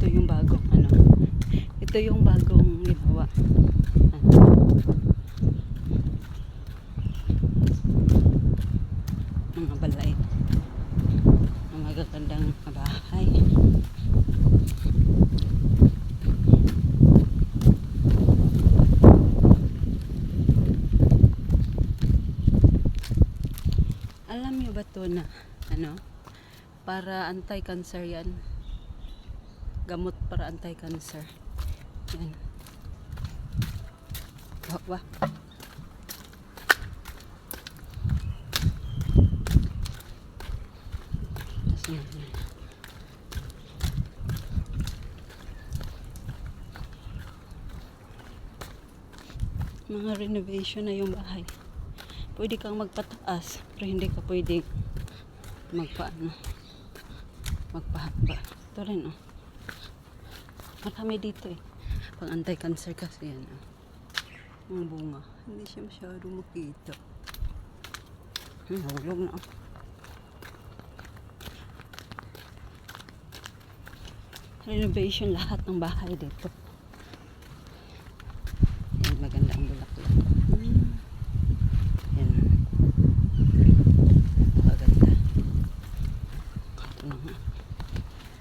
ito yung bagong ano. Ito yung bagong ginawa. Ano. Mga balay. Ang magagandang bahay. Alam niyo ba to na ano? Para anti-cancer yan. Gamot para anti-cancer. Yan. Wah, wah. Mga renovation na yung bahay. Pwede kang magpataas, pero hindi ka pwede magpaano magpahaba. Ito rin oh. Marami dito eh. Pang anti-cancer kasi yan oh. Ang bunga. Hindi siya masyado makita. Hmm, nahulog na oh. Renovation lahat ng bahay dito. Yan, maganda ang bulaklak. Hmm. Yan. Maganda.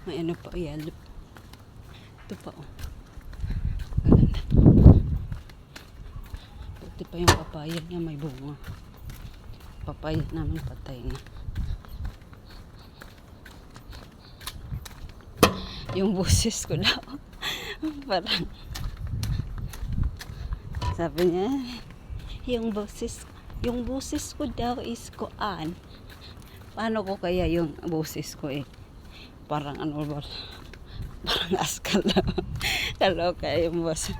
May ano pa, yellow. Ito pa, oh. Maganda. Buti pa yung papaya niya may bunga. Papaya namin patay na. Yung boses ko daw. Parang sabi niya, yung boses, yung boses ko daw is koan. Paano ko kaya yung boses ko eh? Parang ano ba? Parang askal lang. Kaloka yung boses.